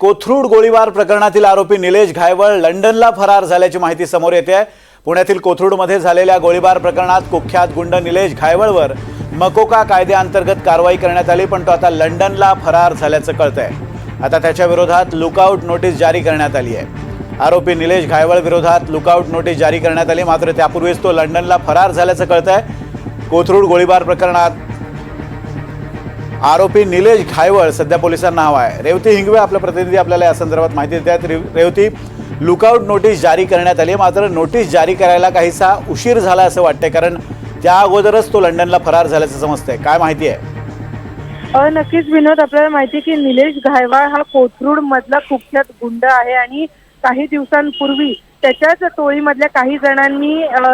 कोथरूड गोळीबार प्रकरणातील आरोपी निलेश घायवळ लंडनला फरार झाल्याची माहिती समोर येते आहे. पुण्यातील कोथरूडमध्ये झालेल्या गोळीबार प्रकरणात कुख्यात गुंड निलेश घायवळवर मकोका कायद्याअंतर्गत कारवाई करण्यात आली पण तो आता लंडनला फरार झाल्याचं कळतंय. आहे आता त्याच्या विरोधात लुकआउट नोटीस जारी करण्यात आली आहे. आरोपी निलेश घायवळ विरोधात लुकआउट नोटीस जारी करण्यात आली मात्र त्यापूर्वीच तो लंडनला फरार झाल्याचं कळत आहे कोथरूड गोळीबार प्रकरणात आरोपी निलेश घायवळ सध्या पोलिसांना हवा आहे. रेवती हिंगवे आपला प्रतिनिधी आपल्याला या संदर्भात माहिती देतात. रेव- रेवती लुकआउट नोटीस जारी करण्यात आली मात्र नोटीस जारी करायला काहीसा उशीर झाला असं वाटतंय कारण त्या अगोदरच तो लंडनला फरार झाल्याचं समजतंय. काय माहिती आहे? नक्कीच विनोद आपल्याला माहिती आहे की निलेश घायवाळ हा कोथरूड मधला कुख्यात गुंड आहे आणि काही दिवसांपूर्वी त्याच्याच टोळीमधल्या काही जणांनी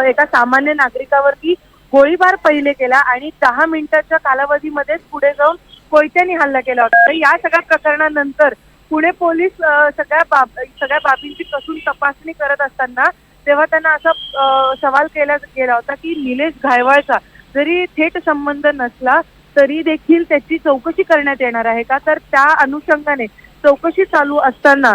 एका सामान्य नागरिकावरती गोळीबार पहिले केला आणि दहा मिनिटाच्या कालावधीमध्येच पुढे जाऊन कोयत्याने हल्ला केला होता. तर या सगळ्या प्रकरणानंतर पुणे पोलीस सगळ्या बाब सगळ्या बाबींची कसून तपासणी करत असताना तेव्हा त्यांना असा सवाल केला गेला होता की निलेश घायवाळचा जरी थेट संबंध नसला तरी देखील त्याची चौकशी करण्यात येणार आहे का? तर त्या अनुषंगाने चौकशी चालू असताना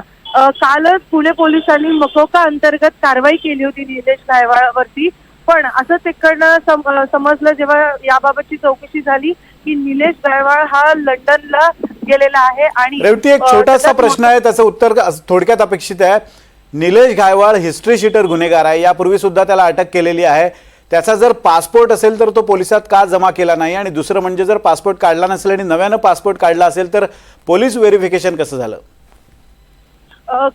कालच पुणे पोलिसांनी मकोका अंतर्गत कारवाई केली होती निलेश गायवाळवरती पण असं तिकडनं सम, समजलं जेव्हा याबाबतची चौकशी झाली की निलेश गायवाळ हा लंडनला गेलेला आहे आणि रेवती एक छोटासा प्रश्न आहे त्याचं उत्तर थोडक्यात अपेक्षित आहे. निलेश घायवाळ हिस्ट्री शीटर गुन्हेगार आहे. यापूर्वी सुद्धा त्याला अटक केलेली आहे. त्याचा जर पासपोर्ट असेल तर तो पोलिसात का जमा केला नाही? आणि दुसरं म्हणजे जर पासपोर्ट काढला नसेल आणि नव्यानं पासपोर्ट काढला असेल तर पोलीस व्हेरिफिकेशन कसं झालं?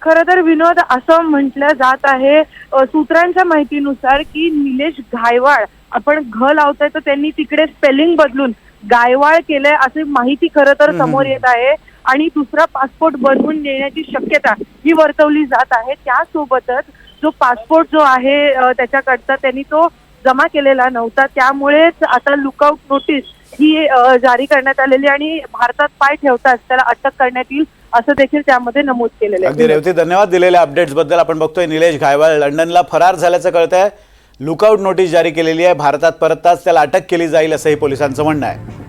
खरं तर विनोद असं म्हटलं जात आहे सूत्रांच्या माहितीनुसार की निलेश घायवाळ आपण घ लावतोय तर त्यांनी तिकडे स्पेलिंग बदलून गायवाळ केलंय अशी माहिती खरं तर समोर येत आहे. आणि दुसरा पासपोर्ट बनवून देण्याची शक्यता ही वर्तवली जात आहे. त्यासोबतच जो पासपोर्ट जो आहे त्याच्याकडचा त्यांनी तो जमा केलेला नव्हता. त्यामुळेच आता लुकआउट नोटीस ही जारी करण्यात आलेली आणि भारतात पाय ठेवताच त्याला अटक करण्यात येईल असं देखील त्यामध्ये नमूद केलेलं अगदी आहे रेवती धन्यवाद दिलेल्या अपडेट्सबद्दल. आपण बघतोय निलेश घायवाळ लंडनला फरार झाल्याचं कळत आहे लुकआउट नोटीस जारी केलेली आहे. भारतात परतताच त्याला अटक केली जाईल असंही पोलिसांचं म्हणणं आहे.